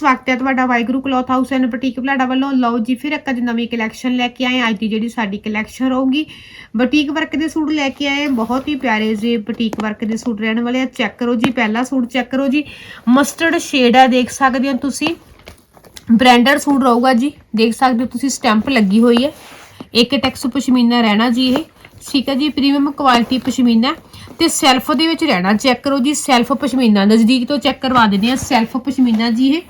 ਸਵਾਗਤ ਹੈ ਤੁਹਾਡਾ Waheguru cloth house and boutique Balada ਵੱਲੋਂ। ਲਓ ਜੀ, ਫਿਰ ਇੱਕ ਅੱਜ ਨਵੀਂ ਕਲੈਕਸ਼ਨ ਲੈ ਕੇ ਆਏ ਅੱਜ ਦੀ ਜਿਹੜੀ ਸਾਡੀ ਕਲੈਕਸ਼ਨ ਰਹੂਗੀ, ਬੁਟੀਕ ਵਰਕ ਦੇ ਸੂਟ ਲੈ ਕੇ ਆਏ ਬਹੁਤ ਹੀ ਪਿਆਰੇ ਜਿਹੇ ਬੁਟੀਕ ਵਰਕ ਦੇ ਸੂਟ ਰਹਿਣ ਵਾਲੇ ਆ। ਚੈੱਕ ਕਰੋ ਜੀ, ਪਹਿਲਾ ਸੂਟ ਚੈੱਕ ਕਰੋ ਜੀ। ਮਸਟਰਡ ਸ਼ੇਡ ਆ, ਦੇਖ ਸਕਦੇ ਹੋ ਤੁਸੀਂ। ਬ੍ਰਾਂਡਡ ਸੂਟ ਰਹੂਗਾ ਜੀ। ਦੇਖ ਸਕਦੇ ਹੋ ਤੁਸੀਂ, ਸਟੈਂਪ ਲੱਗੀ ਹੋਈ ਹੈ। ਇੱਕ ਟੈਕਸ ਪਸ਼ਮੀਨਾ ਰਹਿਣਾ ਜੀ ਇਹ। ਠੀਕ ਹੈ ਜੀ, ਪ੍ਰੀਮੀਅਮ ਕੁਆਲਿਟੀ ਪਸ਼ਮੀਨਾ। ਤੇ ਸੈਲਫ ਦੇ ਵਿੱਚ ਰਹਿਣਾ, ਚੈੱਕ ਕਰੋ ਜੀ, ਸੈਲਫ ਪਸ਼ਮੀਨਾ। ਨਜ਼ਦੀਕ ਤੋਂ ਚੈੱਕ ਕਰਵਾ ਦਿੰਦੇ ਆ ਸੈਲਫ ਪਸ਼ਮੀਨਾ ਜੀ ਇਹ।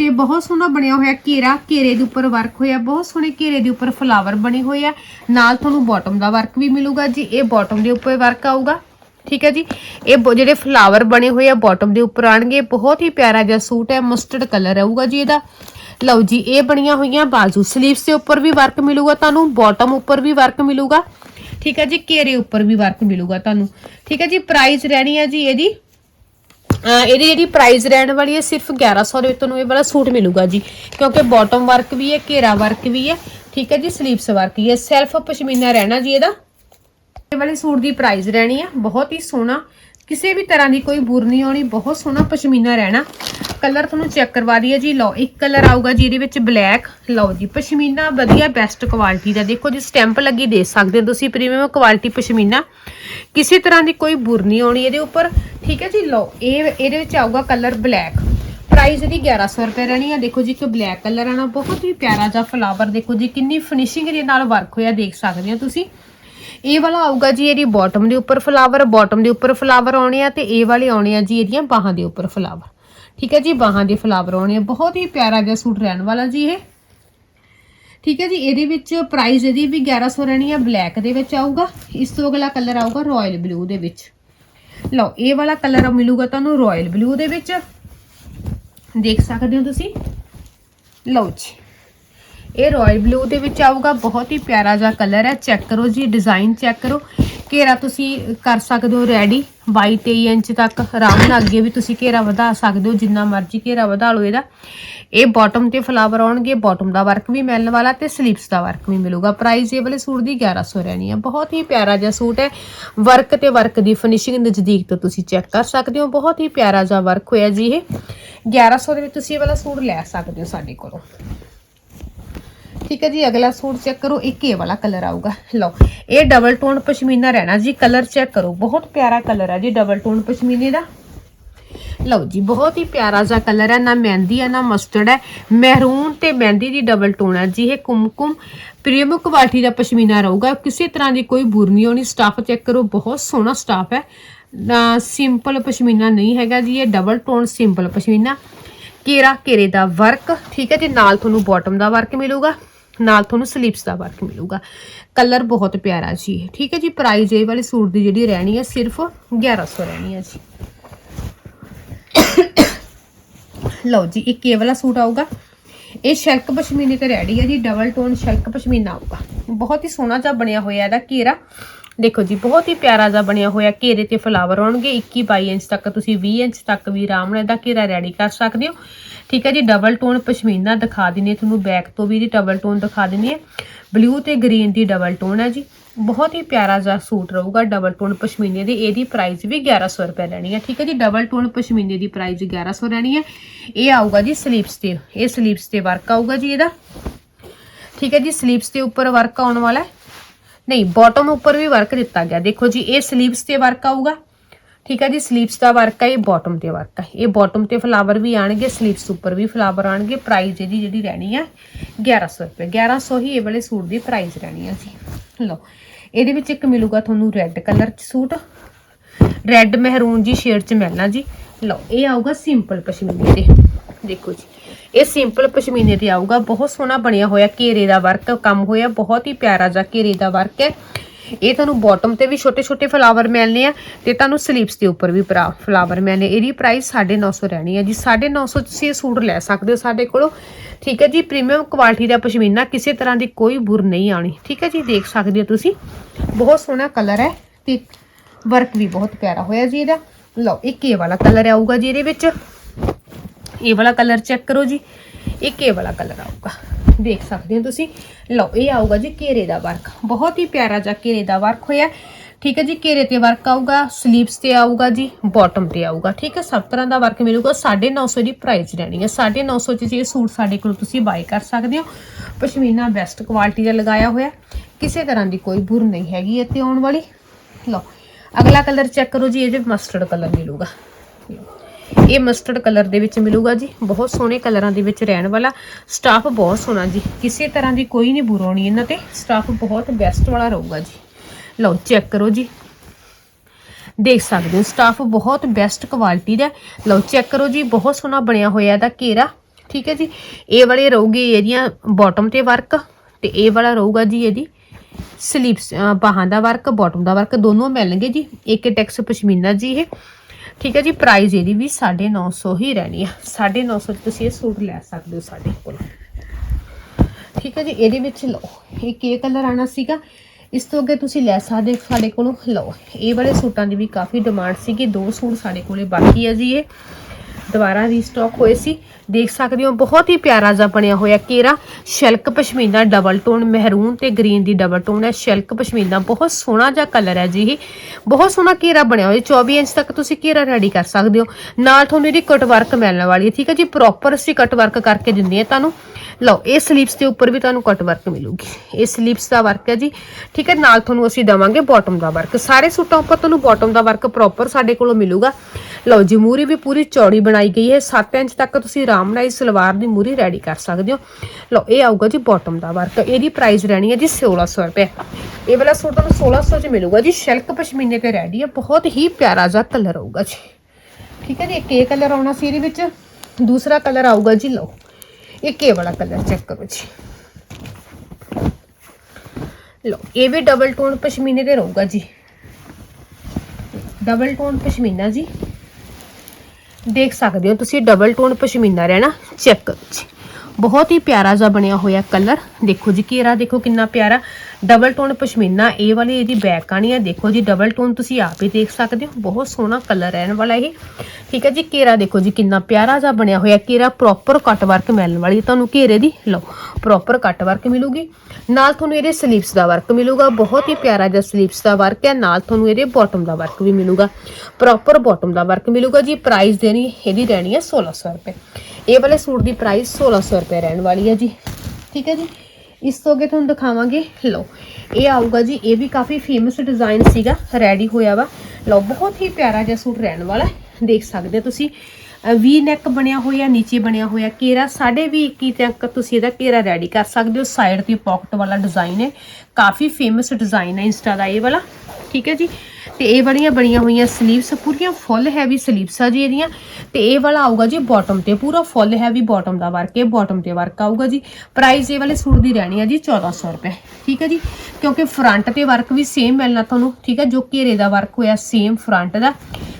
ਤੇ ਬਹੁਤ ਸੋਹਣਾ ਬਣਿਆ ਹੋਇਆ ਘੇਰਾ, ਘੇਰੇ ਦੇ ਉੱਪਰ ਵਰਕ ਹੋਇਆ, ਬਹੁਤ ਸੋਹਣੇ ਘੇਰੇ ਦੇ ਉੱਪਰ ਫਲਾਵਰ ਬਣੇ ਹੋਏ ਆ। ਨਾਲ ਤੁਹਾਨੂੰ ਬਾਟਮ ਦਾ ਵਰਕ ਵੀ ਮਿਲੂਗਾ ਜੀ, ਇਹ ਬਾਟਮ ਦੇ ਉੱਪਰ ਵਰਕ ਆਊਗਾ, ਠੀਕ ਹੈ ਜੀ? ਇਹ ਬ- ਜਿਹੜੇ ਫਲਾਵਰ ਬਣੇ ਹੋਏ ਆ ਬਾਟਮ ਦੇ ਉੱਪਰ ਆਣਗੇ, ਬਹੁਤ ਹੀ ਪਿਆਰਾ ਜਿਹਾ ਸੂਟ ਹੈ ਮਸਟਰਡ ਕਲਰ ਆਊਗਾ ਜੀ ਇਹਦਾ। ਲਓ ਜੀ, ਇਹ ਬਣੀਆਂ ਹੋਈਆਂ ਬਾਜੂ ਸਲੀਵਸ ਦੇ ਉੱਪਰ ਵੀ ਵਰਕ ਮਿਲੂਗਾ ਤੁਹਾਨੂੰ ਬਾਟਮ ਉੱਪਰ ਵੀ ਵਰਕ ਮਿਲੂਗਾ, ਠੀਕ ਹੈ ਜੀ? ਘੇਰੇ ਉੱਪਰ ਵੀ ਵਰਕ ਮਿਲੂਗਾ ਤੁਹਾਨੂੰ, ਠੀਕ ਹੈ ਜੀ? ਪ੍ਰਾਈਸ ਰਹਿਣੀ ਹੈ ਜੀ ਇਹਦੀ ਇਹਦੀ ਜਿਹੜੀ ਪ੍ਰਾਈਸ ਰਹਿਣ ਵਾਲੀ ਹੈ ਸਿਰਫ 1100 ਦੇ ਵਿੱਚ ਤੁਹਾਨੂੰ ਇਹ ਵਾਲਾ ਸੂਟ ਮਿਲੂਗਾ ਜੀ। ਕਿਉਂਕਿ ਬਾਟਮ ਵਰਕ ਵੀ ਹੈ, ਘੇਰਾ ਵਰਕ ਵੀ ਹੈ, ਠੀਕ ਹੈ ਜੀ ਸਲੀਵਸ ਵਰਕ ਵੀ ਹੈ। ਸੈਲਫ ਪਸ਼ਮੀਨਾ ਰਹਿਣਾ ਜੀ ਇਹਦਾ। ਇਹ ਵਾਲੇ ਸੂਟ ਦੀ ਪ੍ਰਾਈਸ ਰਹਿਣੀ ਹੈ, ਬਹੁਤ ਹੀ ਸੋਹਣਾ। ਕਿਸੇ ਵੀ ਤਰ੍ਹਾਂ ਦੀ ਕੋਈ ਬੁਰ ਨਹੀਂ ਆਉਣੀ, ਬਹੁਤ ਸੋਹਣਾ ਪਸ਼ਮੀਨਾ ਰਹਿਣਾ। ਕਲਰ ਤੁਹਾਨੂੰ ਚੈੱਕ ਕਰਵਾ ਦਈਏ ਜੀ। ਲਓ, ਇੱਕ ਕਲਰ ਆਊਗਾ ਜੀ ਇਹਦੇ ਵਿੱਚ ਬਲੈਕ ਲਓ ਜੀ, ਪਸ਼ਮੀਨਾ ਵਧੀਆ ਬੈਸਟ ਕੁਆਲਿਟੀ ਦਾ। ਦੇਖੋ ਜੀ ਸਟੈਂਪ ਲੱਗੀ ਦੇ ਸਕਦੇ ਹੋ ਤੁਸੀਂ ਪ੍ਰੀਮੀਅਮ ਕੁਆਲਿਟੀ ਪਸ਼ਮੀਨਾ। ਕਿਸੇ ਤਰ੍ਹਾਂ ਦੀ ਕੋਈ ਬੁਰ ਨਹੀਂ ਆਉਣੀ ਇਹਦੇ ਉੱਪਰ। ਠੀਕ ਹੈ ਜੀ, ਲਓ, ਇਹ ਇਹਦੇ ਵਿੱਚ ਆਊਗਾ ਕਲਰ ਬਲੈਕ ਪ੍ਰਾਈਸ ਇਹਦੀ 1100 ਰੁਪਏ ਰਹਿਣੀ ਆ। ਦੇਖੋ ਜੀ ਕਿ ਬਲੈਕ ਕਲਰ ਆਣਾ ਬਹੁਤ ਹੀ ਪਿਆਰਾ ਜਿਹਾ ਫਲਾਵਰ ਦੇਖੋ ਜੀ, ਕਿੰਨੀ ਫਿਨਿਸ਼ਿੰਗ ਦੇ ਨਾਲ ਵਰਕ ਹੋਇਆ, ਦੇਖ ਸਕਦੇ ਹੋ ਤੁਸੀਂ। ਇਹ ਵਾਲਾ ਆਊਗਾ ਜੀ ਇਹਦੀ ਬਾਟਮ ਦੇ ਉੱਪਰ ਫਲਾਵਰ ਬਾਟਮ ਦੇ ਉੱਪਰ ਫਲਾਵਰ ਆਉਣੇ ਆ ਤੇ ਇਹ ਵਾਲੇ ਆਉਣੇ ਆ ਜੀ ਇਹਦੀਆਂ ਬਾਹਾਂ ਦੇ ਉੱਪਰ ਫਲਾਵਰ ਠੀਕ ਹੈ ਜੀ, ਬਾਹਾਂ ਦੇ ਫਲਾਵਰ ਆਉਣੇ ਆ। ਬਹੁਤ ਹੀ ਪਿਆਰਾ ਜਿਹਾ ਸੂਟ ਰਹਿਣ ਵਾਲਾ ਜੀ ਇਹ। ਠੀਕ ਹੈ ਜੀ, ਇਹਦੇ ਵਿੱਚ ਪ੍ਰਾਈਸ ਇਹਦੀ ਵੀ 1100 ਰਹਿਣੀ ਆ ਬਲੈਕ ਦੇ ਵਿੱਚ ਆਊਗਾ। ਇਸ ਤੋਂ ਅਗਲਾ ਕਲਰ ਆਊਗਾ ਰਾਇਲ ਬਲੂ ਦੇ ਵਿੱਚ। ਲਓ, ਇਹ ਵਾਲਾ ਕਲਰ ਮਿਲੂਗਾ ਤੁਹਾਨੂੰ ਰਾਇਲ ਬਲੂ ਦੇ ਵਿੱਚ। ਦੇਖ ਸਕਦੇ ਹੋ ਤੁਸੀਂ? ਲਓ ਜੀ। ਇਹ ਰਾਇਲ ਬਲੂ ਦੇ ਵਿੱਚ ਆਊਗਾ, ਬਹੁਤ ਹੀ ਪਿਆਰਾ ਜਿਹਾ ਕਲਰ ਹੈ। ਚੈੱਕ ਕਰੋ ਜੀ ਡਿਜ਼ਾਈਨ ਚੈੱਕ ਕਰੋ। ਘੇਰਾ ਤੁਸੀਂ ਕਰ ਸਕਦੇ ਹੋ ਰੈਡੀ 22 23 ਇੰਚ ਤੱਕ, ਆਰਾਮ ਨਾਲ ਅੱਗੇ ਵੀ ਤੁਸੀਂ ਘੇਰਾ ਵਧਾ ਸਕਦੇ ਹੋ, ਜਿੰਨਾ ਮਰਜ਼ੀ ਘੇਰਾ ਵਧਾ ਲਓ ਇਹਦਾ। ਇਹ ਬਾਟਮ ਤੇ ਫਲਾਵਰ ਆਉਣਗੇ ਬਾਟਮ ਦਾ ਵਰਕ ਵੀ ਮਿਲਣ ਵਾਲਾ ਤੇ ਸਲੀਵਸ ਦਾ ਵਰਕ ਵੀ ਮਿਲੂਗਾ। ਪ੍ਰਾਈਸ ਇਹ ਵਾਲੇ ਸੂਟ ਦੀ 1100 ਰਹਿਣੀ ਹੈ ਬਹੁਤ ਹੀ ਪਿਆਰਾ ਜਿਹਾ ਸੂਟ ਹੈ। ਵਰਕ ਤੇ ਵਰਕ ਦੀ ਫਿਨਿਸ਼ਿੰਗ ਨਜ਼ਦੀਕ ਤੋਂ ਤੁਸੀਂ ਚੈੱਕ ਕਰ ਸਕਦੇ ਹੋ। ਬਹੁਤ ਹੀ ਪਿਆਰਾ ਜਿਹਾ ਵਰਕ ਹੋਇਆ ਜੀ ਇਹ। 1100 ਦੇ ਵਿੱਚ ਤੁਸੀਂ ਇਹ ਵਾਲਾ ਸੂਟ ਲੈ ਸਕਦੇ ਹੋ ਸਾਡੇ ਕੋਲੋਂ। ਠੀਕ ਹੈ ਜੀ, ਅਗਲਾ ਸੂਟ ਚੈੱਕ ਕਰੋ, ਇੱਕ ਇਹ ਵਾਲਾ ਕਲਰ ਆਊਗਾ। ਲਓ, ਇਹ ਡਬਲ ਟੋਨ ਪਸ਼ਮੀਨਾ ਰਹਿਣਾ ਜੀ ਕਲਰ ਚੈੱਕ ਕਰੋ। ਬਹੁਤ ਪਿਆਰਾ ਕਲਰ ਹੈ ਜੀ ਡਬਲ ਟੋਨ ਪਸ਼ਮੀਨੇ ਦਾ। ਲਓ ਜੀ, ਬਹੁਤ ਹੀ ਪਿਆਰਾ ਜਿਹਾ ਕਲਰ ਹੈ ਨਾ ਮਹਿੰਦੀ ਹੈ ਨਾ ਮਸਟਰਡ ਹੈ ਮਹਿਰੂਨ ਤੇ ਮਹਿੰਦੀ ਦੀ ਡਬਲ ਟੋਨ ਹੈ ਜੀ, ਇਹ ਕੁਮਕੁਮ ਪ੍ਰੀਮੀਅਮ ਕੁਆਲਿਟੀ ਦਾ ਪਸ਼ਮੀਨਾ ਰਹੂਗਾ। ਕਿਸੇ ਤਰ੍ਹਾਂ ਦੀ ਕੋਈ ਬੁਰ ਨਹੀਂ ਹੋਣੀ ਸਟਾਫ ਚੈੱਕ ਕਰੋ, ਬਹੁਤ ਸੋਹਣਾ ਸਟਾਫ ਹੈ। ਨਾ ਸਿੰਪਲ ਪਸ਼ਮੀਨਾ ਨਹੀਂ ਹੈਗਾ ਜੀ, ਇਹ ਡਬਲ ਟੋਨ ਸਿੰਪਲ ਪਸ਼ਮੀਨਾ। ਕੇਰਾ ਕੇਰੇ ਦਾ ਵਰਕ ਠੀਕ ਹੈ ਜੀ, ਨਾਲ ਤੁਹਾਨੂੰ ਬਾਟਮ ਦਾ ਵਰਕ ਮਿਲੂਗਾ। ਨਾਲ ਤੁਹਾਨੂੰ ਸਲੀਪਸ ਦਾ ਵਰਕ ਮਿਲੂਗਾ। ਕਲਰ ਬਹੁਤ ਪਿਆਰਾ ਜੀ ਠੀਕ ਹੈ ਜੀ? ਪ੍ਰਾਈਸ ਇਹ ਵਾਲੇ ਸੂਟ ਦੀ ਜਿਹੜੀ ਰਹਿਣੀ ਹੈ ਸਿਰਫ 1100 ਰਹਿਣੀ ਹੈ ਜੀ। ਲਓ ਜੀ, ਇੱਕ ਇਹ ਵਾਲਾ ਸੂਟ ਆਊਗਾ। ਇਹ ਸ਼ਲਕ ਪਸ਼ਮੀਨੇ ਤੇ ਰੈਡੀ ਹੈ ਜੀ, ਡਬਲ ਟੋਨ ਸ਼ਲਕ ਪਸ਼ਮੀਨਾ ਆਊਗਾ। ਬਹੁਤ ਹੀ ਸੋਹਣਾ ਜਿਹਾ ਬਣਿਆ ਹੋਇਆ ਇਹਦਾ ਘੇਰਾ। ਦੇਖੋ ਜੀ, ਬਹੁਤ ਹੀ ਪਿਆਰਾ ਜਿਹਾ ਬਣਿਆ ਹੋਇਆ ਘੇਰੇ ਤੇ ਫਲਾਵਰ ਆਉਣਗੇ 21 22 ਇੰਚ ਤੱਕ ਤੁਸੀਂ 20 ਇੰਚ ਤੱਕ ਵੀ ਆਰਾਮ ਨਾਲ ਇਹਦਾ ਘੇਰਾ ਰੈਡੀ ਕਰ ਸਕਦੇ ਹੋ। ਠੀਕ ਹੈ ਜੀ ਡਬਲ ਟੋਨ ਪਸ਼ਮੀਨਾ ਦਿਖਾ ਦਿੰਨੇ ਤੁਹਾਨੂੰ ਬੈਕ ਤੋਂ ਵੀ ਇਹਦੀ ਡਬਲ ਟੋਨ ਦਿਖਾ ਦਿੰਨੀ ਹੈ। ਬਲੂ ਤੇ ਗ੍ਰੀਨ ਦੀ ਡਬਲ ਟੋਨ ਹੈ ਜੀ। ਬਹੁਤ ਹੀ ਪਿਆਰਾ ਜਿਹਾ ਸੂਟ ਰਹੂਗਾ ਡਬਲ ਟੋਨ ਪਸ਼ਮੀਨੇ ਦੀ, ਇਹਦੀ ਪ੍ਰਾਈਸ ਵੀ 1100 ਰੁਪਏ ਰਹਿਣੀ ਹੈ। ਠੀਕ ਹੈ ਜੀ ਡਬਲ ਟੋਨ ਪਸ਼ਮੀਨੇ ਦੀ ਪ੍ਰਾਈਸ 1100 ਰਹਿਣੀ ਹੈ। ਇਹ ਆਊਗਾ ਜੀ ਸਲੀਵਸ ਤੇ, ਇਹ ਸਲੀਵਸ ਤੇ ਵਰਕ ਆਊਗਾ ਜੀ ਇਹਦਾ। ਠੀਕ ਹੈ ਜੀ ਸਲੀਵਸ ਦੇ ਉੱਪਰ ਵਰਕ ਆਉਣ ਵਾਲਾ ਹੈ। ਨਹੀਂ ਬਾਟਮ ਉੱਪਰ ਵੀ ਵਰਕ ਦਿੱਤਾ ਗਿਆ। ਦੇਖੋ ਜੀ, ਇਹ ਸਲੀਵਸ ਤੇ ਵਰਕ ਆਊਗਾ। ਠੀਕ ਹੈ ਜੀ ਸਲੀਵਸ ਦਾ ਵਰਕ ਹੈ, ਇਹ ਬਾਟਮ ਤੇ ਵਰਕ ਹੈ। ਇਹ ਬਾਟਮ ਤੇ ਫਲਾਵਰ ਵੀ ਆਣਗੇ ਸਲੀਵਸ ਉੱਪਰ ਵੀ ਫਲਾਵਰ ਆਣਗੇ। ਪ੍ਰਾਈਸ ਇਹਦੀ ਜਿਹੜੀ ਰਹਿਣੀ ਹੈ 1100 ਰੁਪਏ। 1100 ਹੀ ਇਹ ਵਾਲੇ ਸੂਟ ਦੀ ਪ੍ਰਾਈਸ ਰਹਿਣੀ ਆ ਜੀ। ਲਓ, ਇਹਦੇ ਵਿੱਚ ਇੱਕ ਮਿਲੂਗਾ ਤੁਹਾਨੂੰ ਰੈੱਡ ਕਲਰ ਚ ਸੂਟ। ਰੈੱਡ ਮਹਿਰੂਨ ਜੀ ਸ਼ੇਡ ਚ ਮਿਲਣਾ ਜੀ। ਲਓ, ਇਹ ਆਊਗਾ ਸਿੰਪਲ ਪਸ਼ਮੀਨੇ ਤੇ। ਦੇਖੋ ਜੀ। ਇਹ ਸਿੰਪਲ ਪਸ਼ਮੀਨੇ ਤੇ ਆਊਗਾ। ਬਹੁਤ ਸੋਹਣਾ ਬਣਿਆ ਹੋਇਆ ਘੇਰੇ ਦਾ ਵਰਕ ਕੰਮ ਹੋਇਆ। ਬਹੁਤ ਹੀ ਪਿਆਰਾ ਜਿਹਾ ਘੇਰੇ ਦਾ ਵਰਕ ਹੈ। ਇਹ ਤੁਹਾਨੂੰ ਬਾਟਮ ਤੇ ਵੀ ਛੋਟੇ ਛੋਟੇ ਫਲਾਵਰ ਮਿਲਨੇ ਆ ਤੇ ਤੁਹਾਨੂੰ ਸਲੀਵਸ ਦੇ ਉੱਪਰ ਵੀ ਫਲਾਵਰ ਮਿਲਨੇ ਇਹਦੀ ਪ੍ਰਾਈਸ 950 ਰਹਿਣੀ ਹੈ ਜੀ। 950 ਤੁਸੀਂ ਇਹ ਸੂਟ ਲੈ ਸਕਦੇ ਹੋ ਸਾਡੇ ਕੋਲੋਂ। ਠੀਕ ਹੈ ਜੀ ਪ੍ਰੀਮੀਅਮ ਕੁਆਲਿਟੀ ਦਾ ਪਸ਼ਮੀਨਾ ਕਿਸੇ ਤਰ੍ਹਾਂ ਦੀ ਕੋਈ ਬੁਰ ਨਹੀਂ ਆਣੀ ਠੀਕ ਹੈ ਜੀ, ਦੇਖ ਸਕਦੇ ਹੋ ਤੁਸੀਂ। ਬਹੁਤ ਸੋਹਣਾ ਕਲਰ ਹੈ ਤੇ ਵਰਕ ਵੀ ਬਹੁਤ ਪਿਆਰਾ ਹੋਇਆ ਜੀ ਇਹਦਾ। ਲਓ, ਇੱਕ ਇਹ ਵਾਲਾ ਕਲਰ ਆਊਗਾ ਜੀ ਇਹਦੇ ਵਿੱਚ। ਇਹ ਵਾਲਾ ਕਲਰ ਚੈੱਕ ਕਰੋ ਜੀ। ਇੱਕ ਇਹ ਵਾਲਾ ਕਲਰ ਆਊਗਾ। ਦੇਖ ਸਕਦੇ ਹੋ ਤੁਸੀਂ। ਲਓ, ਇਹ ਆਊਗਾ ਜੀ ਘੇਰੇ ਦਾ ਵਰਕ। ਬਹੁਤ ਹੀ ਪਿਆਰਾ ਜਿਹਾ ਘੇਰੇ ਦਾ ਵਰਕ ਹੋਇਆ। ਠੀਕ ਹੈ ਜੀ, ਘੇਰੇ ਤੇ ਵਰਕ ਆਊਗਾ ਸਲੀਵਸ ਤੇ ਆਊਗਾ ਜੀ ਬਾਟਮ ਤੇ ਆਊਗਾ। ਠੀਕ ਹੈ, ਸਭ ਤਰ੍ਹਾਂ ਦਾ ਵਰਕ ਮਿਲੂਗਾ। 950 ਦੀ ਪ੍ਰਾਈਸ ਰਹਿਣੀ ਹੈ। 950 ਚ ਇਹ ਸੂਟ ਸਾਡੇ ਕੋਲ ਤੁਸੀਂ ਬਾਈ ਕਰ ਸਕਦੇ ਹੋ। ਪਸ਼ਮੀਨਾ ਬੈਸਟ ਕੁਆਲਿਟੀ ਦਾ ਲਗਾਇਆ ਹੋਇਆ। ਕਿਸੇ ਤਰ੍ਹਾਂ ਦੀ ਕੋਈ ਬੁਰ ਨਹੀਂ ਹੈਗੀ ਇੱਥੇ ਆਉਣ ਵਾਲੀ। ਲਓ, ਅਗਲਾ ਕਲਰ ਚੈੱਕ ਕਰੋ ਜੀ ਇਹਦੇ ਮਸਟਰਡ ਕਲਰ ਮਿਲੂਗਾ। ਇਹ ਮਸਟਰਡ ਕਲਰ ਦੇ ਵਿੱਚ ਮਿਲੂਗਾ ਜੀ। ਬਹੁਤ ਸੋਹਣੇ ਕਲਰਾਂ ਦੇ ਵਿੱਚ ਰਹਿਣ ਵਾਲਾ ਸਟਾਫ ਬਹੁਤ ਸੋਹਣਾ ਜੀ। ਕਿਸੇ ਤਰ੍ਹਾਂ ਦੀ ਕੋਈ ਨਹੀਂ ਬੁਰਾਉਣੀ ਇਹਨਾਂ ਤੇ। ਸਟਾਫ ਬਹੁਤ ਬੈਸਟ ਵਾਲਾ ਰਹੂਗਾ ਜੀ। ਲਓ ਚੈੱਕ ਕਰੋ ਜੀ। ਦੇਖ ਸਕਦੇ ਹੋ ਸਟਾਫ ਬਹੁਤ ਬੈਸਟ ਕੁਆਲਿਟੀ ਦਾ। ਲਓ ਚੈੱਕ ਕਰੋ ਜੀ। ਬਹੁਤ ਸੋਹਣਾ ਬਣਿਆ ਹੋਇਆ ਇਹਦਾ ਘੇਰਾ। ਠੀਕ ਹੈ ਜੀ। ਇਹ ਵਾਲੇ ਰਹੂਗੇ ਇਹਦੀਆਂ ਬਾਟਮ ਤੇ ਵਰਕ ਤੇ ਇਹ ਵਾਲਾ ਰਹੂਗਾ ਜੀ ਇਹਦੀ ਸਲੀਵਸ ਬਾਹਾਂ ਦਾ ਵਰਕ ਬਾਟਮ ਦਾ ਵਰਕ ਦੋਨੋਂ ਮਿਲਣਗੇ ਜੀ। ਇੱਕ ਟੈਕਸ ਪਸ਼ਮੀਨਾ ਜੀ ਇਹ। ਠੀਕ ਹੈ ਜੀ ਪ੍ਰਾਈਸ ਇਹਦੀ ਵੀ 950 ਹੀ ਰਹਿਣੀ ਆ। 950 ਚ ਤੁਸੀਂ ਇਹ ਸੂਟ ਲੈ ਸਕਦੇ ਹੋ ਸਾਡੇ ਕੋਲ। ਠੀਕ ਹੈ ਜੀ, ਇਹਦੇ ਵਿੱਚ ਲਓ ਇਹ ਕੀ ਕਲਰ ਆਣਾ ਸੀਗਾ। ਇਸ ਤੋਂ ਅੱਗੇ ਤੁਸੀਂ ਲੈ ਸਕਦੇ ਸਾਡੇ ਕੋਲੋਂ, ਲਓ, ਇਹ ਵਾਲੇ ਸੂਟਾਂ ਦੀ ਵੀ ਕਾਫੀ ਡਿਮਾਂਡ ਸੀਗੀ, ਦੋ ਸੂਟ ਸਾਡੇ ਕੋਲੇ ਬਾਕੀ ਹੈ ਜੀ ਇਹ। ਦੁਬਾਰਾ ਰੀਸਟਾਕ ਹੋਏ ਸੀ। ਦੇਖ ਸਕਦੇ ਹੋ, ਬਹੁਤ ਹੀ ਪਿਆਰਾ ਜਿਹਾ ਬਣਿਆ ਹੋਇਆ ਕੇਰਾ। ਸ਼ਿਲਕ ਪਸ਼ਮੀਨਾ ਡਬਲ ਟੋਨ ਮਹਿਰੂਨ ਤੇ ਗ੍ਰੀਨ ਦੀ ਡਬਲ ਟੋਨ ਹੈ। ਸ਼ਿਲਕ ਪਸ਼ਮੀਨਾ, ਬਹੁਤ ਸੋਹਣਾ ਜਿਹਾ ਕਲਰ ਹੈ ਜੀ ਇਹ। ਬਹੁਤ ਸੋਹਣਾ ਕੇਰਾ ਬਣਿਆ ਹੋਇਆ 24 ਇੰਚ ਤੱਕ ਤੁਸੀਂ ਕੇਰਾ ਰੈਡੀ ਕਰ ਸਕਦੇ ਹੋ। ਨਾਲ ਤੁਹਾਨੂੰ ਇਹਦੀ ਕਟ ਵਰਕ ਮਿਲਣ ਵਾਲੀ ਹੈ, ਠੀਕ ਹੈ ਜੀ? ਪ੍ਰੋਪਰ ਅਸੀਂ ਕਟ ਵਰਕ ਕਰਕੇ ਦਿੰਦੇ ਹਾਂ ਤੁਹਾਨੂੰ। ਲਓ, ਇਹ ਸਲੀਵਸ ਦੇ ਉੱਪਰ ਵੀ ਤੁਹਾਨੂੰ ਕਟ ਵਰਕ ਮਿਲੂਗੀ। ਇਹ ਸਲੀਵਸ ਦਾ ਵਰਕ ਹੈ ਜੀ। ਠੀਕ ਹੈ, ਨਾਲ ਤੁਹਾਨੂੰ ਅਸੀਂ ਦਵਾਂਗੇ ਬਾਟਮ ਦਾ ਵਰਕ ਸਾਰੇ ਸੂਟਾਂ ਉੱਪਰ ਤੁਹਾਨੂੰ ਬਾਟਮ ਦਾ ਵਰਕ ਪ੍ਰੋਪਰ ਸਾਡੇ ਕੋਲੋਂ ਮਿਲੂਗਾ। ਲਓ ਜੀ, ਮੂਰੀ ਵੀ ਪੂਰੀ ਚੌੜੀ ਬਣਾਈ ਗਈ ਹੈ। 7 ਇੰਚ ਤੱਕ ਤੁਸੀਂ ਆਰਾਮ ਨਾਲ ਇਸ ਸਲਵਾਰ ਦੀ ਮੂਰੀ ਰੈਡੀ ਕਰ ਸਕਦੇ ਹੋ। ਲਓ, ਇਹ ਆਊਗਾ ਜੀ ਬਾਟਮ ਦਾ ਵਰਕ ਇਹਦੀ ਪ੍ਰਾਈਸ ਰਹਿਣੀ ਹੈ ਜੀ 1600 ਰੁਪਏ। ਇਹ ਵਾਲਾ ਸੂਟ ਤੁਹਾਨੂੰ 1600 ਚ ਮਿਲੂਗਾ ਜੀ। ਸ਼ਿਲਕ ਪਸ਼ਮੀਨੇ ਤੇ ਰੈਡੀ ਹੈ। ਬਹੁਤ ਹੀ ਪਿਆਰਾ ਜਿਹਾ ਕਲਰ ਆਊਗਾ ਜੀ। ਠੀਕ ਹੈ ਜੀ, ਇੱਕ ਇਹ ਕਲਰ ਆਉਣਾ ਸੀ ਇਹਦੇ ਵਿੱਚ। ਦੂਸਰਾ ਕਲਰ ਆਊਗਾ ਜੀ, ਲਓ। ਇੱਕ ਇਹ ਵਾਲਾ ਕਲਰ ਚੈੱਕ ਕਰੋ ਜੀ। ਲਓ, ਇਹ ਵੀ ਡਬਲ ਟੋਨ ਪਸ਼ਮੀਨੇ ਤੇ ਰਹੂਗਾ ਜੀ। ਡਬਲ ਟੋਨ ਪਸ਼ਮੀਨਾ ਜੀ। ਦੇਖ ਸਕਦੇ ਹੋ ਤੁਸੀਂ ਡਬਲ ਟੋਨ ਪਸ਼ਮੀਨਾ ਰਹਿਣਾ ਚੈੱਕ ਕਰੋ ਜੀ। ਬਹੁਤ ਹੀ ਪਿਆਰਾ ਜਿਹਾ ਬਣਿਆ ਹੋਇਆ ਕਲਰ ਦੇਖੋ ਜੀ, ਘੇਰਾ ਦੇਖੋ ਕਿੰਨਾ ਪਿਆਰਾ। ਡਬਲ ਟੋਨ ਪਸ਼ਮੀਨਾ, ਇਹ ਵਾਲੀ ਇਹਦੀ ਬੈਕ ਆਣੀ ਹੈ ਦੇਖੋ ਜੀ ਡਬਲ ਟੋਨ ਤੁਸੀਂ ਆਪ ਹੀ ਦੇਖ ਸਕਦੇ ਹੋ। ਬਹੁਤ ਸੋਹਣਾ ਕਲਰ ਰਹਿਣ ਵਾਲਾ ਇਹ। ਠੀਕ ਹੈ ਜੀ, ਘੇਰਾ ਦੇਖੋ ਜੀ, ਕਿੰਨਾ ਪਿਆਰਾ ਜਿਹਾ ਬਣਿਆ ਹੋਇਆ। ਘੇਰਾ ਪ੍ਰੋਪਰ ਕੱਟ ਵਰਕ ਮਿਲਣ ਵਾਲੀ ਤੁਹਾਨੂੰ ਘੇਰੇ ਦੀ। ਲਓ ਪ੍ਰੋਪਰ ਕੱਟ ਵਰਕ ਮਿਲੂਗੀ। ਨਾਲ ਤੁਹਾਨੂੰ ਇਹਦੇ ਸਲੀਵਸ ਦਾ ਵਰਕ ਮਿਲੂਗਾ। ਬਹੁਤ ਹੀ ਪਿਆਰਾ ਜਿਹਾ ਸਲੀਵਸ ਦਾ ਵਰਕ ਹੈ ਨਾਲ ਤੁਹਾਨੂੰ ਇਹਦੇ ਬਾਟਮ ਦਾ ਵਰਕ ਵੀ ਮਿਲੂਗਾ। ਪ੍ਰੋਪਰ ਬਾਟਮ ਦਾ ਵਰਕ ਮਿਲੂਗਾ ਜੀ। ਪ੍ਰਾਈਸ ਦੇਣੀ, ਇਹਦੀ ਰਹਿਣੀ ਹੈ 1600 ਰੁਪਏ। ਇਹ ਵਾਲੇ ਸੂਟ ਦੀ ਪ੍ਰਾਈਸ 1600 ਰੁਪਏ ਰਹਿਣ ਵਾਲੀ ਹੈ ਜੀ। ਠੀਕ ਹੈ ਜੀ। ਇਸ ਤੋਂ ਅੱਗੇ ਤੁਹਾਨੂੰ ਦਿਖਾਵਾਂਗੇ, ਲਓ, ਇਹ ਆਊਗਾ ਜੀ, ਇਹ ਵੀ ਕਾਫੀ ਫੇਮਸ ਡਿਜ਼ਾਈਨ ਸੀਗਾ ਰੈਡੀ ਹੋਇਆ ਵਾ। ਲਓ, ਬਹੁਤ ਹੀ ਪਿਆਰਾ ਜਿਹਾ ਸੂਟ ਰਹਿਣ ਵਾਲਾ ਦੇਖ ਸਕਦੇ ਹੋ ਤੁਸੀਂ। ਵੀ ਨੈਕ ਬਣਿਆ ਹੋਇਆ, ਨੀਚੇ ਬਣਿਆ ਹੋਇਆ, ਕੇਰਾ ਸਾਢੇ ਵੀ 21 ਤੱਕ ਤੁਸੀਂ ਇਹਦਾ ਕੇਰਾ ਰੈਡੀ ਕਰ ਸਕਦੇ ਹੋ। ਸਾਈਡ ਤੇ ਪਾਕਟ ਵਾਲਾ ਡਿਜ਼ਾਈਨ ਹੈ, ਕਾਫੀ ਫੇਮਸ ਡਿਜ਼ਾਈਨ ਹੈ ਇੰਸਟਾ ਦਾ ਇਹ ਵਾਲਾ। ਠੀਕ ਹੈ ਜੀ। ਤੇ ਇਹ ਵਾਲੀਆਂ ਬਣੀਆਂ ਹੋਈਆਂ ਸਲੀਵਸ ਪੂਰੀਆਂ ਫੁੱਲ ਹੈਵੀ ਸਲੀਵਸ ਆ ਜੀ ਇਹਦੀਆਂ। ਤੇ ਇਹ ਵਾਲਾ ਆਊਗਾ ਜੀ ਬਾਟਮ ਤੇ, ਪੂਰਾ ਫੁੱਲ ਹੈਵੀ ਬਾਟਮ ਦਾ ਵਰਕ ਹੈ ਬਾਟਮ ਤੇ ਵਰਕ ਆਊਗਾ ਜੀ। ਪ੍ਰਾਈਸ ਇਹ ਵਾਲੇ ਸੂਟ ਦੀ ਰਹਿਣੀ ਆ ਜੀ 1400 ਰੁਪਏ, ਠੀਕ ਹੈ ਜੀ। ਕਿਉਂਕਿ ਫਰੰਟ ਤੇ ਵਰਕ ਵੀ ਸੇਮ ਮਿਲਣਾ ਤੁਹਾਨੂੰ, ਠੀਕ ਹੈ, ਜੋ ਘੇਰੇ ਦਾ ਵਰਕ ਹੋਇਆ ਸੇਮ ਫਰੰਟ ਦਾ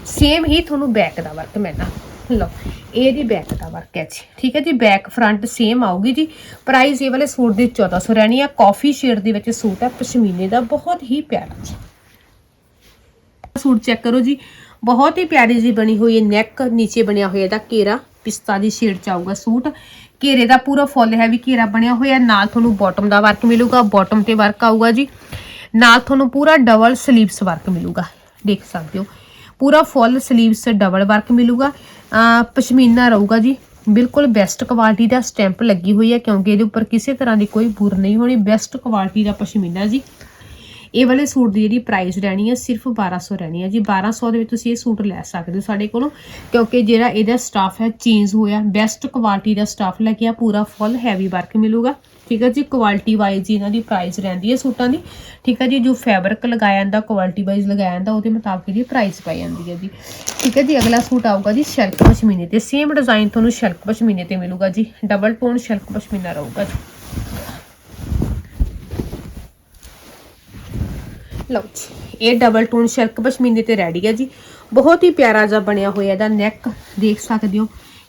ਸੇਮ ਹੀ ਤੁਹਾਨੂੰ ਬੈਕ ਦਾ ਵਰਕ ਮਿਲਣਾ। ਲਓ ਇਹਦੀ ਬੈਕ ਦਾ ਵਰਕ ਹੈ ਜੀ, ਠੀਕ ਹੈ ਜੀ ਬੈਕ ਫਰੰਟ ਸੇਮ ਆਊਗੀ ਜੀ। ਪ੍ਰਾਈਸ ਇਹ ਵਾਲੇ ਸੂਟ ਦੀ 1400 ਰਹਿਣੀ ਆ। ਕਾਫੀ ਸ਼ੇਡ ਦੇ ਵਿੱਚ ਸੂਟ ਹੈ, ਪਸ਼ਮੀਨੇ ਦਾ, ਬਹੁਤ ਹੀ ਪਿਆਰਾ ਜੀ। ਸੂਟ ਚੈੱਕ ਕਰੋ ਜੀ। ਬਹੁਤ ਹੀ ਪਿਆਰੀ ਜੀ ਬਣੀ ਹੋਈ ਹੈ ਨੈਕ ਨੀਚੇ ਬਣਿਆ ਹੋਇਆ ਇਹਦਾ ਘੇਰਾ, ਪਿਸਤਾ ਦੀ ਸ਼ੇਡ ਚ ਆਊਗਾ ਸੂਟ। ਘੇਰੇ ਦਾ ਪੂਰਾ ਫੁੱਲ ਹੈਵੀ ਘੇਰਾ ਬਣਿਆ ਹੋਇਆ, ਨਾਲ ਤੁਹਾਨੂੰ ਬਾਟਮ ਦਾ ਵਰਕ ਮਿਲੂਗਾ ਬਾਟਮ ਤੇ ਵਰਕ ਆਊਗਾ ਜੀ। ਨਾਲ ਤੁਹਾਨੂੰ ਪੂਰਾ ਡਬਲ ਸਲੀਵਸ ਵਰਕ ਮਿਲੂਗਾ, ਦੇਖ ਸਕਦੇ ਹੋ। ਪੂਰਾ ਫੁੱਲ ਸਲੀਵਸ ਡਬਲ ਵਰਕ ਮਿਲੂਗਾ। ਪਸ਼ਮੀਨਾ ਰਹੂਗਾ ਜੀ। ਬਿਲਕੁਲ ਬੈਸਟ ਕੁਆਲਿਟੀ ਦਾ ਸਟੈਂਪ ਲੱਗੀ ਹੋਈ ਹੈ, ਕਿਉਂਕਿ ਇਹਦੇ ਉੱਪਰ ਕਿਸੇ ਤਰ੍ਹਾਂ ਦੀ ਕੋਈ ਬੁਰ ਨਹੀਂ ਹੋਣੀ ਬੈਸਟ ਕੁਆਲਿਟੀ ਦਾ ਪਸ਼ਮੀਨਾ ਜੀ। ਇਹ ਵਾਲੇ ਸੂਟ ਦੀ ਜਿਹੜੀ ਪ੍ਰਾਈਸ ਰਹਿਣੀ ਹੈ ਸਿਰਫ 1200 ਰਹਿਣੀ ਹੈ ਜੀ। 1200 ਦੇ ਵਿੱਚ ਤੁਸੀਂ ਇਹ ਸੂਟ ਲੈ ਸਕਦੇ ਹੋ ਸਾਡੇ ਕੋਲੋਂ, ਕਿਉਂਕਿ ਜਿਹੜਾ ਇਹਦਾ ਸਟਾਫ ਹੈ ਚੇਂਜ ਹੋਇਆ ਬੈਸਟ ਕੁਆਲਿਟੀ ਦਾ ਸਟਾਫ ਆ, ਪੂਰਾ ਫੁੱਲ ਹੈਵੀ ਵਰਕ ਮਿਲੂਗਾ। ਠੀਕ ਹੈ ਜੀ ਕੁਆਲਿਟੀ ਵਾਈਜ਼ ਇਹਨਾਂ ਦੀ ਪ੍ਰਾਈਸ ਰਹਿੰਦੀ ਹੈ ਸੂਟਾਂ ਦੀ। ਠੀਕ ਹੈ ਜੀ, ਜੋ ਫੈਬਰਿਕ ਲਗਾਇਆ ਜਾਂਦਾ ਕੁਆਲਿਟੀ ਵਾਈਜ਼ ਲਗਾਇਆ ਜਾਂਦਾ, ਉਹਦੇ ਮੁਤਾਬਕ ਇਹਦੀ ਪ੍ਰਾਈਸ ਪਾਈ ਜਾਂਦੀ ਹੈ ਜੀ। ਠੀਕ ਹੈ ਜੀ, ਅਗਲਾ ਸੂਟ ਆਊਗਾ ਜੀ ਸ਼ਲਕ ਪਸ਼ਮੀਨੇ ਤੇ। ਸੇਮ ਡਿਜ਼ਾਈਨ ਤੁਹਾਨੂੰ ਸ਼ਿਲਕ ਪਸ਼ਮੀਨੇ ਤੇ ਮਿਲੂਗਾ ਜੀ। ਡਬਲ ਟੋਨ ਸ਼ਿਲਕ ਪਸ਼ਮੀਨਾ ਰਹੂਗਾ ਜੀ। ਲਓ ਜੀ, ਇਹ ਡਬਲ ਟੋਨ ਸ਼ਿਲਕ ਪਸ਼ਮੀਨੇ ਤੇ ਰੈਡੀ ਹੈ ਜੀ। ਬਹੁਤ ਹੀ ਪਿਆਰਾ ਜਿਹਾ ਬਣਿਆ ਹੋਇਆ ਇਹਦਾ ਨੈਕ ਦੇਖ ਸਕਦੇ ਹੋ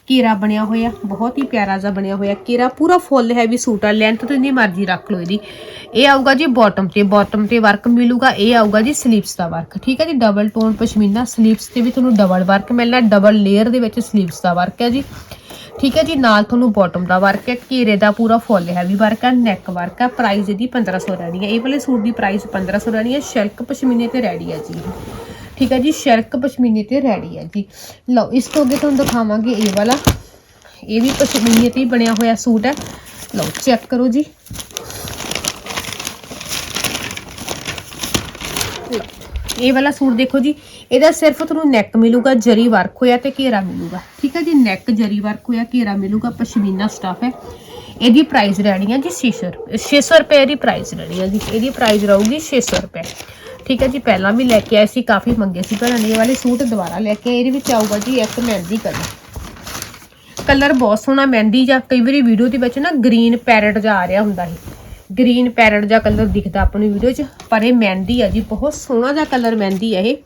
ਘੇਰਾ ਬਣਿਆ ਹੋਇਆ, ਬਹੁਤ ਹੀ ਪਿਆਰਾ ਜਿਹਾ ਬਣਿਆ ਹੋਇਆ। ਘੇਰਾ ਪੂਰਾ ਫੁੱਲ ਹੈਵੀ ਸੂਟ ਆ ਲੈਂਥ ਤੁਸੀਂ ਜਿੰਨੀ ਮਰਜ਼ੀ ਰੱਖ ਲਓ ਇਹਦੀ। ਇਹ ਆਊਗਾ ਜੀ ਬਾਟਮ ਤੇ ਬਾਟਮ ਤੇ ਵਰਕ ਮਿਲੂਗਾ, ਇਹ ਆਊਗਾ ਜੀ ਸਲੀਵਸ ਦਾ ਵਰਕ ਠੀਕ ਹੈ ਜੀ ਡਬਲ ਟੋਨ ਪਸ਼ਮੀਨਾ ਸਲੀਵਸ ਤੇ ਵੀ ਤੁਹਾਨੂੰ ਡਬਲ ਵਰਕ ਮਿਲਣਾ ਡਬਲ ਲੇਅਰ ਦੇ ਵਿੱਚ ਸਲੀਵਸ ਦਾ ਵਰਕ ਹੈ ਜੀ। ਠੀਕ ਹੈ ਜੀ, ਨਾਲ ਤੁਹਾਨੂੰ ਬਾਟਮ ਦਾ ਵਰਕ ਹੈ, ਘੇਰੇ ਦਾ ਪੂਰਾ ਫੁੱਲ ਹੈਵੀ ਵਰਕ ਹੈ ਨੈਕ ਵਰਕ ਹੈ ਪ੍ਰਾਈਸ ਇਹਦੀ 1500 ਰਹਿਣੀ ਹੈ। ਇਹ ਵਾਲੇ ਸੂਟ ਦੀ ਪ੍ਰਾਈਸ 1500 ਰਹਿਣੀ ਹੈ, ਸ਼ਿਲਕ ਪਸ਼ਮੀਨੇ ਤੇ ਰੈਡੀ ਹੈ ਜੀ। ਠੀਕ ਹੈ ਜੀ, ਸ਼ਿਲਕ ਪਸ਼ਮੀਨੇ ਤੇ ਰੈਡੀ ਹੈ ਜੀ। ਲਓ, ਇਸ ਤੋਂ ਅੱਗੇ ਤੁਹਾਨੂੰ ਦਿਖਾਵਾਂਗੇ ਇਹ ਵਾਲਾ। ਇਹ ਵੀ ਪਸ਼ਮੀਨੇ ਤੇ ਹੀ ਬਣਿਆ ਹੋਇਆ ਸੂਟ ਹੈ। ਲਓ ਚੈੱਕ ਕਰੋ ਜੀ। ਇਹ ਵਾਲਾ ਸੂਟ ਦੇਖੋ ਜੀ, ਇਹਦਾ ਸਿਰਫ ਤੁਹਾਨੂੰ ਨੈਕ ਮਿਲੂਗਾ, ਜਰੀ ਵਰਕ ਹੋਇਆ ਤੇ ਘੇਰਾ ਮਿਲੂਗਾ। ਠੀਕ ਹੈ ਜੀ ਨੈਕ ਜਰੀ ਵਰਕ ਹੋਇਆ, ਘੇਰਾ ਮਿਲੂਗਾ, ਪਸ਼ਮੀਨਾ ਸਟਫ ਹੈ। ਇਹਦੀ ਪ੍ਰਾਈਸ ਰਹਿਣੀ ਹੈ ਜੀ 600 ਰੁਪਏ 600 ਰੁਪਏ ਦੀ ਪ੍ਰਾਈਸ ਰਹਿਣੀ ਹੈ ਜੀ। ਇਹਦੀ ਪ੍ਰਾਈਸ ਰਹੂਗੀ 600 ਰੁਪਏ। ਠੀਕ ਹੈ ਜੀ, ਪਹਿਲਾਂ ਵੀ ਲੈ ਕੇ ਆਏ ਸੀ, ਕਾਫੀ ਮੰਗੇ ਸੀ ਭੈਣਾਂ ਨੇ ਇਹ ਵਾਲੇ ਸੂਟ ਦੁਬਾਰਾ ਲੈ ਕੇ ਇਹਦੇ ਵਿੱਚ ਆਊਗਾ ਜੀ ਇੱਕ ਮਹਿੰਦੀ ਕਲਰ। ਕਲਰ ਬਹੁਤ ਸੋਹਣਾ ਮਹਿੰਦੀ ਜਾਂ ਕਈ ਵਾਰੀ ਵੀਡੀਓ ਦੇ ਵਿੱਚ ਨਾ ਗ੍ਰੀਨ ਪੈਰਟ ਜਾ ਆ ਰਿਹਾ ਹੁੰਦਾ ਸੀ। ਗ੍ਰੀਨ ਪੈਰਟ ਜਾਂ ਕਲਰ ਦਿਖਦਾ ਆਪਾਂ ਨੂੰ ਵੀਡੀਓ 'ਚ, ਪਰ ਇਹ ਮਹਿੰਦੀ ਆ ਜੀ, ਬਹੁਤ ਸੋਹਣਾ ਜਿਹਾ ਕਲਰ ਮਹਿੰਦੀ ਆ ਇਹ।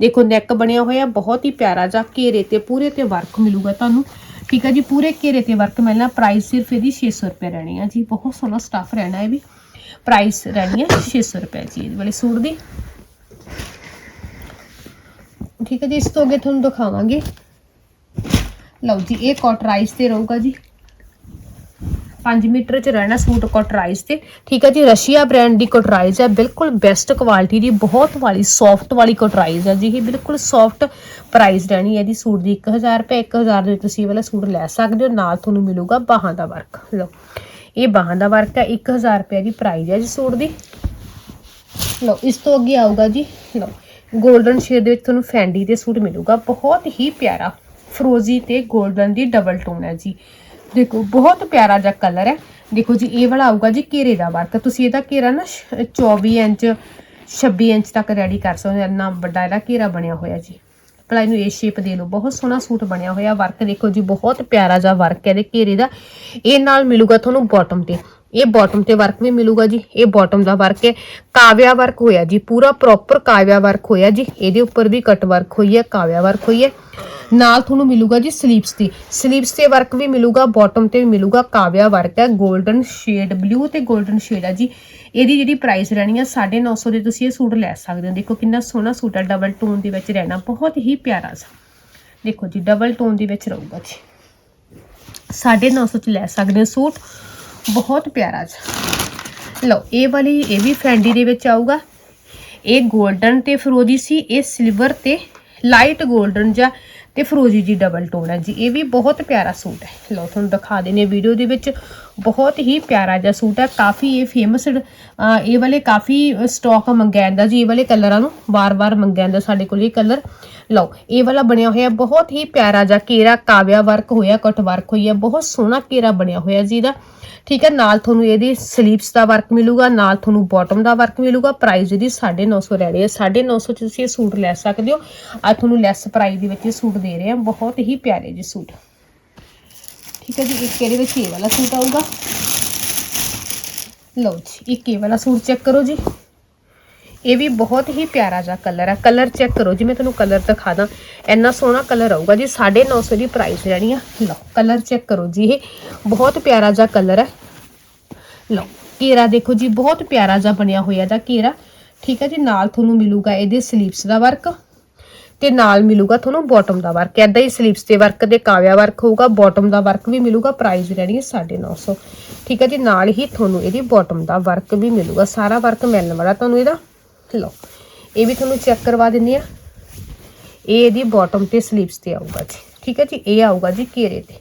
ਦੇਖੋ ਨੈਕ ਬਣਿਆ ਹੋਇਆ, ਬਹੁਤ ਹੀ ਪਿਆਰਾ ਜਿਹਾ ਘੇਰੇ ਤੇ, ਪੂਰੇ ਤੇ ਵਰਕ ਮਿਲੂਗਾ ਤੁਹਾਨੂੰ। ਠੀਕ ਹੈ ਜੀ, ਪੂਰੇ ਘੇਰੇ ਤੇ ਵਰਕ ਮਿਲਣਾ ਪ੍ਰਾਈਸ ਸਿਰਫ ਇਹਦੀ 600 ਰੁਪਏ ਰਹਿਣੀ ਆ ਜੀ, ਬਹੁਤ ਸੋਹਣਾ ਸਟਾਫ ਰਹਿਣਾ ਇਹ ਵੀ। ਪ੍ਰਾਈਸ ਰਹਿਣੀ ਹੈ 600 ਰੁਪਏ ਜੀ ਇਹ ਵਾਲੇ ਸੂਟ ਦੀ। ਠੀਕ ਹੈ ਜੀ, ਇਸ ਤੋਂ ਅੱਗੇ ਤੁਹਾਨੂੰ ਦਿਖਾਵਾਂਗੇ। ਲਓ ਜੀ, ਇਹ ਕੋਟ ਰਾਈਸ ਤੇ ਰਹੂਗਾ ਜੀ। 5 ਮੀਟਰ ਚ ਰਹਿਣਾ ਸੂਟ ਕੋਟਰਾਈਜ਼ ਤੇ। ਠੀਕ ਹੈ ਜੀ, ਰਸ਼ੀਆ ਬ੍ਰਾਂਡ ਦੀ ਕੋਟਰਾਈਜ਼ ਹੈ। ਬਿਲਕੁਲ ਬੈਸਟ ਕੁਆਲਿਟੀ ਦੀ, ਬਹੁਤ ਵਾਲੀ ਸੌਫਟ ਵਾਲੀ ਕੋਟਰਾਈਜ਼ ਹੈ ਜੀ। ਇਹ ਬਿਲਕੁਲ ਸੌਫਟ ਪ੍ਰਾਈਸ ਰਹਿਣੀ ਹੈ ਦੀ ਸੂਟ ਦੀ 1000 ਰੁਪਏ 1000 ਦੇ ਤੁਸੀਂ ਇਹ ਵਾਲਾ ਸੂਟ ਲੈ ਸਕਦੇ ਹੋ। ਨਾਲ ਤੁਹਾਨੂੰ ਮਿਲੂਗਾ ਬਾਹਾਂ ਦਾ ਵਰਕ ਲਓ, ਇਹ ਬਾਹਾਂ ਦਾ ਵਰਕ ਹੈ। 1000 ਰੁਪਏ ਦੀ ਪ੍ਰਾਈਸ ਹੈ ਜੀ ਸੂਟ ਦੀ। ਲਓ, ਇਸ ਤੋਂ ਅੱਗੇ ਆਊਗਾ ਜੀ। ਲਓ 골ਡਨ ਸ਼ੇਡ ਦੇ ਵਿੱਚ ਤੁਹਾਨੂੰ ਫੈਂਡੀ ਦੇ ਸੂਟ ਮਿਲੂਗਾ। ਬਹੁਤ ਹੀ ਪਿਆਰਾ, ਫਰੋਜ਼ੀ ਤੇ 골ਡਨ ਦੀ ਡਬਲ ਟੋਨ ਹੈ ਜੀ। ਦੇਖੋ, ਬਹੁਤ ਪਿਆਰਾ ਜਿਹਾ ਕਲਰ ਹੈ। ਦੇਖੋ ਜੀ, ਇਹ ਵਾਲਾ ਆਊਗਾ ਜੀ ਘੇਰੇ ਦਾ ਵਰਕ। ਤੁਸੀਂ ਇਹਦਾ ਘੇਰਾ ਨਾ ਸ਼- 24 ਇੰਚ 26 ਇੰਚ ਤੱਕ ਰੈਡੀ ਕਰ ਸਕਦੇ ਹੋ। ਇੰਨਾ ਵੱਡਾ ਇਹਦਾ ਘੇਰਾ ਬਣਿਆ ਹੋਇਆ ਜੀ। ਭਲਾ ਇਹਨੂੰ ਇਹ ਸ਼ੇਪ ਦੇ ਲਓ। ਬਹੁਤ ਸੋਹਣਾ ਸੂਟ ਬਣਿਆ ਹੋਇਆ ਵਰਕ। ਦੇਖੋ ਜੀ, ਬਹੁਤ ਪਿਆਰਾ ਜਿਹਾ ਵਰਕ ਹੈ ਇਹਦੇ ਘੇਰੇ ਦਾ। ਇਹ ਨਾਲ ਮਿਲੂਗਾ ਤੁਹਾਨੂੰ ਬਾਟਮ ਤੇ। ਇਹ ਬਾਟਮ ਤੇ ਵਰਕ ਵੀ ਮਿਲੂਗਾ ਜੀ। ਇਹ ਬਾਟਮ ਦਾ ਵਰਕ ਹੈ। ਕਾਵਿਆ ਵਰਕ ਹੋਇਆ ਜੀ। ਪੂਰਾ ਪ੍ਰੋਪਰ ਕਾਵਿਆ ਵਰਕ ਹੋਇਆ ਜੀ। ਇਹਦੇ ਉੱਪਰ ਵੀ ਕਟ ਵਰਕ ਹੋਈ ਹੈ, ਕਾਵਿਆ ਵਰਕ ਹੋਈ ਹੈ। ਨਾਲ ਤੁਹਾਨੂੰ ਮਿਲੂਗਾ ਜੀ ਸਲੀਵਸ ਤੇ ਸਲੀਵਸ ਤੇ ਵਰਕ ਵੀ ਮਿਲੂਗਾ ਬਾਟਮ ਤੇ ਵੀ ਮਿਲੂਗਾ, ਕਾਵਿਆ ਵਰਕ ਹੈ 골ਡਨ ਸ਼ੇਡ ਬਲੂ ਤੇ 골ਡਨ ਸ਼ੇਡ ਹੈ ਜੀ। ਇਹਦੀ ਜਿਹੜੀ ਪ੍ਰਾਈਸ ਰਹਿਣੀ ਹੈ 950 ਦੇ ਤੁਸੀਂ ਇਹ ਸੂਟ ਲੈ ਸਕਦੇ ਹੋ। ਦੇਖੋ ਕਿੰਨਾ ਸੋਹਣਾ ਸੂਟ ਆ ਡਬਲ ਟੋਨ ਦੇ ਵਿੱਚ ਰਹਿਣਾ, ਬਹੁਤ ਹੀ ਪਿਆਰਾ ਸਾ। ਦੇਖੋ ਜੀ ਡਬਲ ਟੋਨ ਦੇ ਵਿੱਚ ਰਹੂਗਾ ਜੀ। 950 ਚ ਲੈ ਸਕਦੇ ਹੋ ਸੂਟ, ਬਹੁਤ ਪਿਆਰਾ ਜੀ ਲਓ, ਇਹ ਵਾਲੀ, ਇਹ ਵੀ ਫੈਂਡੀ ਦੇ ਵਿੱਚ ਆਊਗਾ। ਇਹ 골ਡਨ ਤੇ ਫਰੋਜੀ ਸੀ, ਇਹ ਸਿਲਵਰ ਤੇ ਲਾਈਟ 골ਡਨ ਜਾਂ ਤੇ ਫਰੋਜੀ ਜੀ ਡਬਲ ਟੋਨ ਹੈ ਜੀ। ਇਹ ਵੀ ਬਹੁਤ ਪਿਆਰਾ ਸੂਟ ਹੈ। ਲਓ, ਤੁਹਾਨੂੰ ਦਿਖਾ ਦਿੰਨੇ ਵੀਡੀਓ ਦੇ ਵਿੱਚ। ਬਹੁਤ ਹੀ ਪਿਆਰਾ ਜਿਹਾ ਸੂਟ ਹੈ। ਕਾਫੀ ਇਹ ਫੇਮਸ ਇਹ ਵਾਲੇ ਕਾਫੀ ਸਟਾਕ ਜਾਂਦਾ ਜੀ। ਇਹ ਵਾਲੇ ਕਲਰਾਂ ਨੂੰ ਵਾਰ-ਵਾਰ ਜਾਂਦਾ ਸਾਡੇ ਕੋਲ ਇਹ ਕਲਰ ਲਓ, ਇਹ ਵਾਲਾ ਬਣਿਆ ਹੋਇਆ ਬਹੁਤ ਹੀ ਪਿਆਰਾ ਜਿਹਾ ਘੇਰਾ ਕਾਵਿਆ ਵਰਕ ਹੋਇਆ ਕਟ ਵਰਕ ਹੋਈ ਹੈ। ਬਹੁਤ ਸੋਹਣਾ ਘੇਰਾ ਬਣਿਆ ਹੋਇਆ ਜੀ ਇਹਦਾ। ਠੀਕ ਹੈ, ਨਾਲ ਤੁਹਾਨੂੰ ਇਹਦੀ ਸਲੀਵਸ ਦਾ ਵਰਕ ਮਿਲੂਗਾ, ਨਾਲ ਤੁਹਾਨੂੰ ਬਾਟਮ ਦਾ ਵਰਕ ਮਿਲੂਗਾ ਪ੍ਰਾਈਸ ਇਹਦੀ 950 ਰਹਿਣੀ ਹੈ। 950 ਚ ਤੁਸੀਂ ਇਹ ਸੂਟ ਲੈ ਸਕਦੇ ਹੋ। ਆ ਤੁਹਾਨੂੰ ਲੈਸ ਪ੍ਰਾਈਸ ਦੇ ਵਿੱਚ ਇਹ ਸੂਟ ਦੇ ਰਹੇ ਹਾਂ ਬਹੁਤ ਹੀ ਪਿਆਰੇ ਜੀ ਸੂਟ। ਠੀਕ ਹੈ ਜੀ, ਇੱਕ ਇਹਦੇ ਵਿੱਚ ਇਹ ਵਾਲਾ ਸੂਟ ਆਊਗਾ। ਲਓ ਜੀ, ਇੱਕ ਇਹ ਵਾਲਾ ਸੂਟ ਚੈੱਕ ਕਰੋ ਜੀ। ਇਹ ਵੀ ਬਹੁਤ ਹੀ ਪਿਆਰਾ ਜਿਹਾ ਕਲਰ ਆ। ਕਲਰ ਚੈੱਕ ਕਰੋ ਜੀ, ਮੈਂ ਤੁਹਾਨੂੰ ਕਲਰ ਦਿਖਾ ਦਾਂ ਇੰਨਾ ਸੋਹਣਾ ਕਲਰ ਆਊਗਾ ਜੀ 950 ਦੀ ਪ੍ਰਾਈਸ ਰਹਿਣੀ ਆ। ਲਓ ਕਲਰ ਚੈੱਕ ਕਰੋ ਜੀ ਇਹ। ਬਹੁਤ ਪਿਆਰਾ ਜਿਹਾ ਕਲਰ ਹੈ ਲਓ, ਘੇਰਾ ਦੇਖੋ ਜੀ, ਬਹੁਤ ਪਿਆਰਾ ਜਿਹਾ ਬਣਿਆ ਹੋਇਆ ਦਾ ਘੇਰਾ। ਠੀਕ ਹੈ ਜੀ, ਨਾਲ ਤੁਹਾਨੂੰ ਮਿਲੂਗਾ ਇਹਦੇ ਸਲੀਵਸ ਦਾ ਵਰਕ ਤੇ ਨਾਲ ਮਿਲੂਗਾ ਤੁਹਾਨੂੰ ਬਾਟਮ ਦਾ ਵਰਕ ਐਦਾਂ ਹੀ ਸਲੀਵਸ ਤੇ ਵਰਕ ਦੇ ਕਾਵਿਆ ਵਰਕ ਹੋਊਗਾ ਬਾਟਮ ਦਾ ਵਰਕ ਵੀ ਮਿਲੂਗਾ ਪ੍ਰਾਈਸ ਰਹਿਣੀ ਹੈ 950 ਠੀਕ ਹੈ ਜੀ, ਨਾਲ ਹੀ ਤੁਹਾਨੂੰ ਇਹਦੀ ਬਾਟਮ ਦਾ ਵਰਕ ਵੀ ਮਿਲੂਗਾ। ਸਾਰਾ ਵਰਕ ਮਿਲਣ ਵਾਲਾ ਤੁਹਾਨੂੰ ਇਹਦਾ। ਲਓ, ਇਹ ਵੀ ਤੁਹਾਨੂੰ ਚੈੱਕ ਕਰਵਾ ਦਿੰਨੀ ਆ ਇਹ ਇਹਦੀ ਬਾਟਮ ਤੇ ਸਲੀਵਸ ਤੇ ਆਊਗਾ ਜੀ, ਠੀਕ ਹੈ ਜੀ? ਇਹ ਆਊਗਾ ਜੀ ਘੇਰੇ ਤੇ।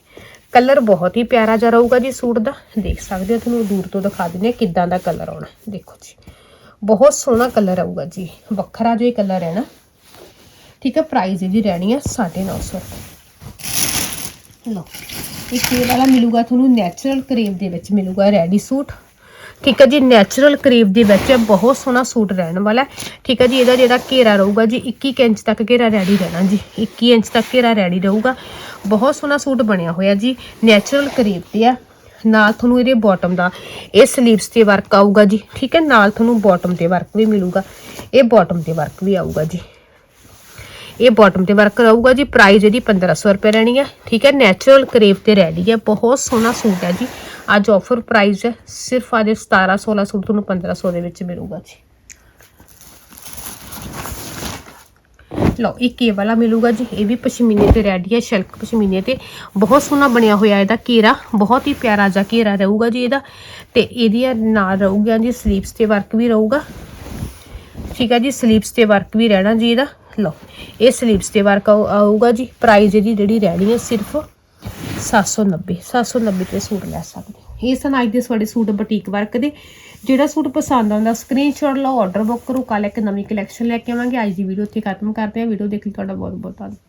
ਕਲਰ ਬਹੁਤ ਹੀ ਪਿਆਰਾ ਜਿਹਾ ਰਹੂਗਾ ਜੀ ਸੂਟ ਦਾ। ਦੇਖ ਸਕਦੇ ਹੋ, ਤੁਹਾਨੂੰ ਦੂਰ ਤੋਂ ਦਿਖਾ ਦਿੰਨੇ ਕਿੱਦਾਂ ਦਾ ਕਲਰ ਆਉਣਾ। ਦੇਖੋ ਜੀ, ਬਹੁਤ ਸੋਹਣਾ ਕਲਰ ਆਊਗਾ ਜੀ। ਵੱਖਰਾ ਜਿਹਾ ਕਲਰ ਹੈ ਨਾ, ਠੀਕ ਹੈ ਪ੍ਰਾਈਸ ਇਹਦੀ ਰਹਿਣੀ ਹੈ 950 ਲਓ ਇਹ ਇਹ ਵਾਲਾ ਮਿਲੂਗਾ ਤੁਹਾਨੂੰ ਨੈਚੁਰਲ ਕਰੇਵ ਦੇ ਵਿੱਚ, ਮਿਲੂਗਾ ਰੈਡੀ ਸੂਟ। ਠੀਕ ਹੈ ਜੀ ਨੈਚੁਰਲ ਕਰੀਬ ਦੇ ਵਿੱਚ ਬਹੁਤ ਸੋਹਣਾ ਸੂਟ ਰਹਿਣ ਵਾਲਾ ਠੀਕ ਹੈ ਜੀ, ਇਹਦਾ ਜਿਹੜਾ ਘੇਰਾ ਰਹੂਗਾ ਜੀ 21 ਇੰਚ ਤੱਕ ਘੇਰਾ ਰੈਡੀ ਰਹਿਣਾ ਜੀ। 21 ਇੰਚ ਤੱਕ ਘੇਰਾ ਰੈਡੀ ਰਹੂਗਾ। ਬਹੁਤ ਸੋਹਣਾ ਸੂਟ ਬਣਿਆ ਹੋਇਆ ਜੀ ਨੈਚੁਰਲ ਕਰੀਬ ਤੇ ਆ। ਨਾਲ ਤੁਹਾਨੂੰ ਇਹਦੇ ਬਾਟਮ ਦਾ, ਇਹ ਸਲੀਵਸ ਤੇ ਵਰਕ ਆਊਗਾ ਜੀ। ਠੀਕ ਹੈ, ਨਾਲ ਤੁਹਾਨੂੰ ਬਾਟਮ ਤੇ ਵਰਕ ਵੀ ਮਿਲੂਗਾ। ਇਹ ਬਾਟਮ ਤੇ ਵਰਕ ਵੀ ਆਊਗਾ ਜੀ। ਇਹ ਬਾਟਮ ਤੇ ਵਰਕ ਰਹੂਗਾ ਜੀ। ਪ੍ਰਾਈਸ ਇਹਦੀ 1500 ਰੁਪਏ ਰਹਿਣੀ ਹੈ ਠੀਕ ਹੈ ਨੈਚੁਰਲ ਕਰੇਵ ਤੇ ਰੈਡੀ ਹੈ। ਬਹੁਤ ਸੋਹਣਾ ਸੂਟ ਹੈ ਜੀ। ਅੱਜ ਆਫਰ ਪ੍ਰਾਈਸ ਹੈ, ਸਿਰਫ ਅੱਜ 17 16 ਸੂਟ ਤੁਹਾਨੂੰ 1500 ਦੇ ਵਿੱਚ ਮਿਲੂਗਾ ਜੀ। ਲਓ, ਇੱਕ ਇਹ ਵਾਲਾ ਮਿਲੂਗਾ ਜੀ। ਇਹ ਵੀ ਪਸ਼ਮੀਨੇ ਤੇ ਰੈਡੀ ਹੈ, ਸ਼ਿਲਕ ਪਸ਼ਮੀਨੇ ਤੇ। ਬਹੁਤ ਸੋਹਣਾ ਬਣਿਆ ਹੋਇਆ ਇਹਦਾ ਘੇਰਾ। ਬਹੁਤ ਹੀ ਪਿਆਰਾ ਜਿਹਾ ਘੇਰਾ ਰਹੂਗਾ ਜੀ ਇਹਦਾ। ਤੇ ਇਹਦੀਆਂ ਨਾਲ ਰਹੂਗਾ ਜੀ ਸਲੀਵਸ ਤੇ ਵਰਕ ਵੀ ਰਹੂਗਾ। ਠੀਕ ਹੈ ਜੀ ਸਲੀਵਸ ਤੇ ਵਰਕ ਵੀ ਰਹਿਣਾ ਜੀ ਇਹਦਾ। ਲਓ, ਇਹ ਸਲੀਵਸ ਤੇ ਵਰਕ ਆਊਗਾ ਜੀ। ਪ੍ਰਾਈਸ ਇਹਦੀ ਜਿਹੜੀ ਰਹਿਣੀ ਹੈ ਸਿਰਫ 790 790 ਤੇ ਸੂਟ ਲੈ ਸਕਦੇ ਹੋ। ਇਹ ਸਨ ਅੱਜ ਦੇ ਤੁਹਾਡੇ ਸੂਟ ਬੁਟੀਕ ਵਰਕ ਦੇ। ਜਿਹੜਾ ਸੂਟ ਪਸੰਦ ਆਉਂਦਾ ਸਕਰੀਨਸ਼ਾਟ ਲਓ ਆਰਡਰ ਬੁੱਕ ਕਰੋ। ਕੱਲ ਇੱਕ ਨਵੀਂ ਕਲੈਕਸ਼ਨ ਲੈ ਕੇ ਆਵਾਂਗੇ। ਅੱਜ ਦੀ ਵੀਡੀਓ ਇੱਥੇ ਖਤਮ ਕਰਦੇ ਹਾਂ। ਵੀਡੀਓ ਦੇਖ ਲਈ ਤੁਹਾਡਾ ਬਹੁਤ ਬਹੁਤ ਧੰਨਵਾਦ।